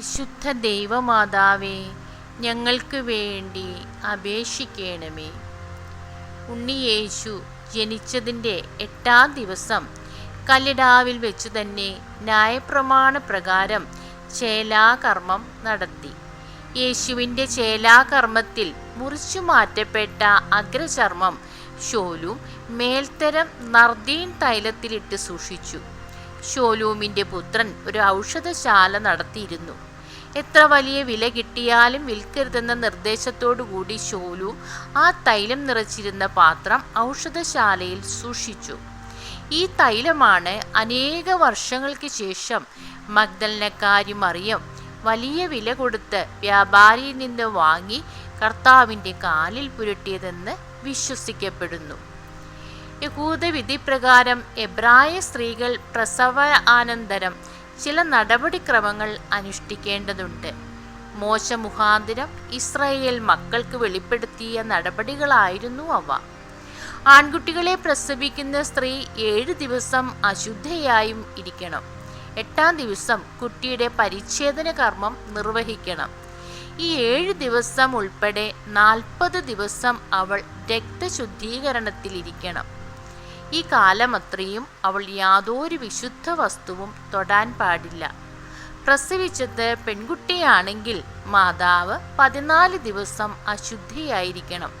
വിശുദ്ധ ദൈവമാതാവേ ഞങ്ങൾക്ക് വേണ്ടി അപേക്ഷിക്കണമേ. ഉണ്ണിയേശു ജനിച്ചതിന്റെ എട്ടാം ദിവസം കല്ലിടാവിൽ വെച്ച് തന്നെ ന്യായപ്രമാണ പ്രകാരം ചേലാകർമ്മം നടത്തി. യേശുവിന്റെ ചേലാകർമ്മത്തിൽ മുറിച്ചു മാറ്റപ്പെട്ട അഗ്രചർമ്മം ഷോലൂം മേൽത്തരം നർദീൻ തൈലത്തിലിട്ട് സൂക്ഷിച്ചു. ഷോലൂമിന്റെ പുത്രൻ ഒരു ഔഷധശാല നടത്തിയിരുന്നു. എത്ര വലിയ വില കിട്ടിയാലും വിൽക്കരുതെന്ന നിർദ്ദേശത്തോടു കൂടി ഷോലു ആ തൈലം നിറച്ചിരുന്ന പാത്രം ഔഷധശാലയിൽ സൂക്ഷിച്ചു. ഈ തൈലമാണ് അനേക വർഷങ്ങൾക്ക് ശേഷം മഗ്ദലനക്കാരി മറിയം വലിയ വില കൊടുത്ത് വ്യാപാരിയിൽ നിന്ന് വാങ്ങി കർത്താവിന്റെ കാലിൽ പുരട്ടിയതെന്ന് വിശ്വസിക്കപ്പെടുന്നു. യഹൂദ വിധിപ്രകാരം എബ്രായ സ്ത്രീകൾ പ്രസവ ആനന്തരം ചില നടപടിക്രമങ്ങൾ അനുഷ്ഠിക്കേണ്ടതുണ്ട്. മോശ മുഖാന്തിരം ഇസ്രായേൽ മക്കൾക്ക് വെളിപ്പെടുത്തിയ നടപടികളായിരുന്നു അവ. ആൺകുട്ടികളെ പ്രസവിക്കുന്ന സ്ത്രീ ഏഴ് ദിവസം അശുദ്ധയായും ഇരിക്കണം. എട്ടാം ദിവസം കുട്ടിയുടെ പരിച്ഛേദന കർമ്മം നിർവഹിക്കണം. ഈ ഏഴ് ദിവസം ഉൾപ്പെടെ നാൽപ്പത് ദിവസം അവൾ രക്തശുദ്ധീകരണത്തിലിരിക്കണം. ഈ കാലമത്രയും അവൾ യാതൊരു വിശുദ്ധ വസ്തുവും തൊടാൻ പാടില്ല. പ്രസവിച്ചത് പെൺകുട്ടിയാണെങ്കിൽ മാതാവ് പതിനാല് ദിവസം അശുദ്ധിയായിരിക്കണം.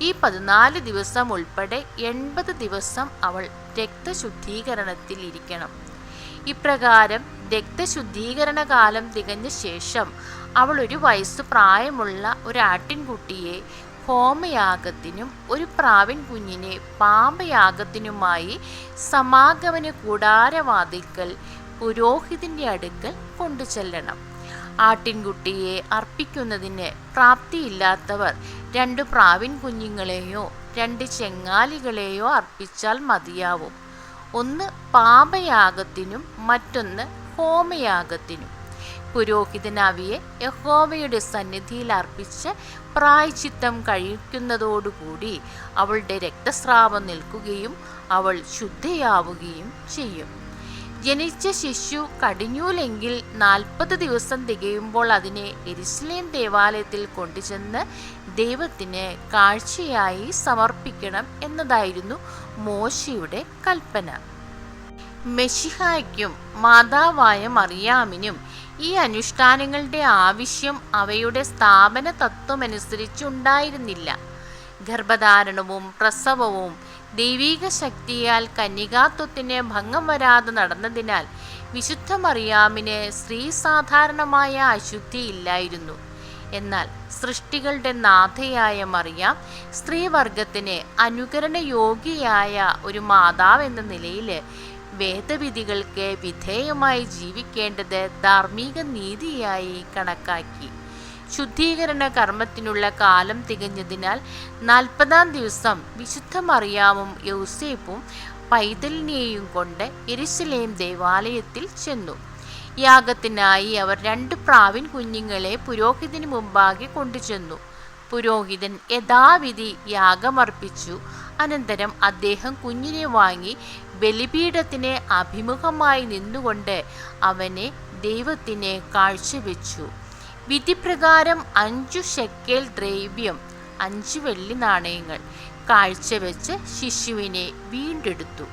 ഈ പതിനാല് ദിവസം ഉൾപ്പെടെ എൺപത് ദിവസം അവൾ രക്തശുദ്ധീകരണത്തിൽ ഇരിക്കണം. ഇപ്രകാരം രക്തശുദ്ധീകരണ കാലം തികഞ്ഞ ശേഷം അവൾ ഒരു വയസ്സ് പ്രായമുള്ള ഒരു ആട്ടിൻകുട്ടിയെ ഹോമയാഗത്തിനും ഒരു പ്രാവിൻ കുഞ്ഞിനെ പാമ്പയാഗത്തിനുമായി സമാഗമന കൂടാരവാതിൽക്കൽ പുരോഹിതിന്റെ അടുക്കൽ കൊണ്ടു ചെല്ലണം ആട്ടിൻകുട്ടിയെ അർപ്പിക്കുന്നതിന് പ്രാപ്തിയില്ലാത്തവർ രണ്ട് പ്രാവിൻ കുഞ്ഞുങ്ങളെയോ രണ്ട് ചെങ്ങാലികളെയോ അർപ്പിച്ചാൽ മതിയാവും. ഒന്ന് പാപയാഗത്തിനും മറ്റൊന്ന് ഹോമയാഗത്തിനും. പുരോഹിതൻ അവയെ യഹോവയുടെ സന്നിധിയിൽ അർപ്പിച്ച് പ്രായച്ചിത്തം കഴിക്കുന്നതോടുകൂടി അവളുടെ രക്തസ്രാവം നിൽക്കുകയും അവൾ ശുദ്ധയാവുകയും ചെയ്യും. ജനിച്ച ശിശു കടിഞ്ഞൂലെങ്കിൽ നാൽപ്പത് ദിവസം തികയുമ്പോൾ അതിനെ എരിസ്ലേം ദേവാലയത്തിൽ കൊണ്ടുചെന്ന് ദൈവത്തിന് കാഴ്ചയായി സമർപ്പിക്കണം എന്നതായിരുന്നു മോശയുടെ കൽപ്പന. മെഷിഹായ്ക്കും മാതാവായ മറിയാമിനും ഈ അനുഷ്ഠാനങ്ങളുടെ ആവശ്യം അവയുടെ സ്ഥാപന തത്വമനുസരിച്ചുണ്ടായിരുന്നില്ല ഗർഭധാരണവും പ്രസവവും ദൈവീക ശക്തിയാൽ കന്യകാത്വത്തിന് ഭംഗം വരാതെ നടന്നതിനാൽ വിശുദ്ധ മറിയാമിന് സ്ത്രീ സാധാരണമായ അശുദ്ധി ഇല്ലായിരുന്നു എന്നാൽ സൃഷ്ടികളുടെ നാഥയായ മറിയാം സ്ത്രീവർഗത്തിന് അനുകരണ യോഗ്യയായ ഒരു മാതാവ് എന്ന നിലയിൽ വേദവിധികൾക്ക് വിധേയമായി ജീവിക്കേണ്ടത് ധാർമ്മിക നീതിയായി കണക്കാക്കി. ശുദ്ധീകരണ കർമ്മത്തിനുള്ള കാലം തികഞ്ഞതിനാൽ നാൽപ്പതാം ദിവസം വിശുദ്ധ മറിയാമും യൗസേപ്പും പൈതലിനെയും കൊണ്ട് എരിശിലേം ദേവാലയത്തിൽ ചെന്നു. യാഗത്തിനായി അവർ രണ്ട് പ്രാവിൻ കുഞ്ഞുങ്ങളെ പുരോഹിതന് മുമ്പാകെ കൊണ്ടുചെന്നു. പുരോഹിതൻ യഥാവിധി യാഗമർപ്പിച്ചു. അനന്തരം അദ്ദേഹം കുഞ്ഞിനെ വാങ്ങി ബലിപീഠത്തിന് അഭിമുഖമായി നിന്നുകൊണ്ട് അവനെ ദൈവത്തിന് കാഴ്ചവെച്ചു. വിധിപ്രകാരം അഞ്ചു ഷെക്കേൽ ദ്രവ്യം അഞ്ച് വെള്ളി നാണയങ്ങൾ കാഴ്ചവെച്ച് ശിശുവിനെ വീണ്ടെടുത്തു.